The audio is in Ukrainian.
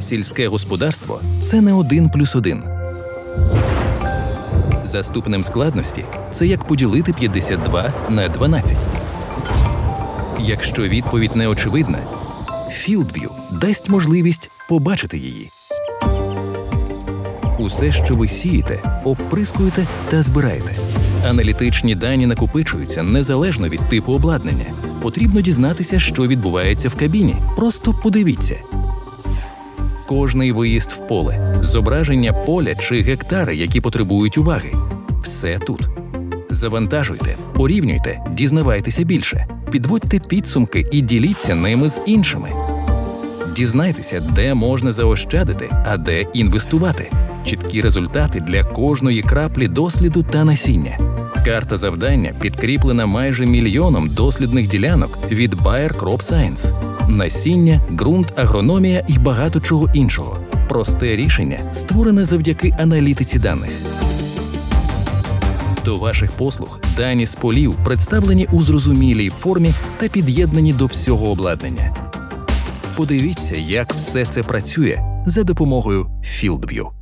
Сільське господарство це не один плюс один. За ступенем складності це як поділити 52 на 12. Якщо відповідь не очевидна, FieldView дасть можливість побачити її. Усе, що ви сієте, оприскуєте та збираєте. Аналітичні дані накопичуються незалежно від типу обладнання. Потрібно дізнатися, що відбувається в кабіні. Просто подивіться. Кожний виїзд в поле, зображення поля чи гектари, які потребують уваги. Все тут. Завантажуйте, порівнюйте, дізнавайтеся більше, підводьте підсумки і діліться ними з іншими. Дізнайтеся, де можна заощадити, а де інвестувати. Чіткі результати для кожної краплі досліду та насіння. Карта завдання підкріплена майже мільйоном дослідних ділянок від Bayer Crop Science. Насіння, ґрунт, агрономія і багато чого іншого. Просте рішення створене завдяки аналітиці даних. До ваших послуг дані з полів представлені у зрозумілій формі та під'єднані до всього обладнання. Подивіться, як все це працює за допомогою FieldView.